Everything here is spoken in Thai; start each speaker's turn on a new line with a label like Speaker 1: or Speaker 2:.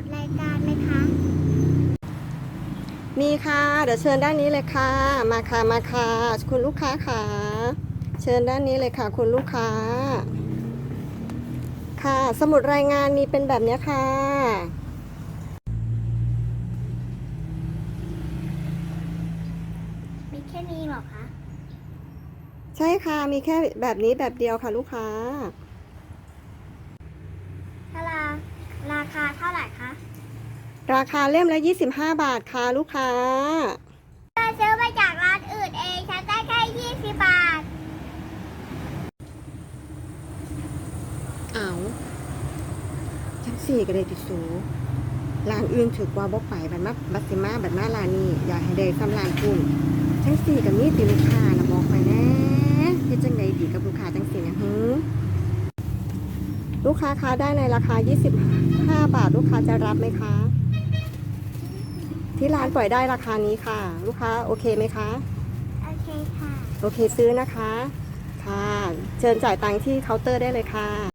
Speaker 1: ดรายการไหมคะ มีค่ะ เดี๋ยวเชิญด้านนี้เลยค่ะ มาค่ะ มาค่ะ คุณลูกค้าค่ะ เชิญด้านนี้เลยค่ะ คุณลูกค้า ค่ะ สมุดรายงานมีเป็นแบบนี้ค่ะ
Speaker 2: มีแค่นี้หรอคะ
Speaker 1: ใช่ค่ะ มีแค่แบบนี้แบบเดียวค่ะลูกค้า ราคาเล่มละ 25 บาทค่ะลูกค้า
Speaker 2: ถ้าซื้อมาจากร้านอื่นเองฉันได้แค่ยี่สิบบาท
Speaker 1: เอาจังสี่ก็ได้ติดสูร้านอื่นถือกว่าบ่ไปบัดมาบัดสิมาบัดมาร้านนี้อยากให้ได้ซ้ำร้านคุณจังสี่กับนี่ติลูกค้านะบอกไปแนะเฮ็ดจังไดดีกับลูกค้าจังสี่นะฮึลูกค้าคะได้ในราคา 25 บาท ลูกค้าจะรับไหมคะ ที่ร้านปล่อยได้ราคานี้ค่ะ ลูกค้าโอเคไหมคะ
Speaker 2: โอเคค่ะ
Speaker 1: โอเคซื้อนะคะ ค่ะ เชิญจ่ายตังค์ที่เคาน์เตอร์ได้เลยค่ะ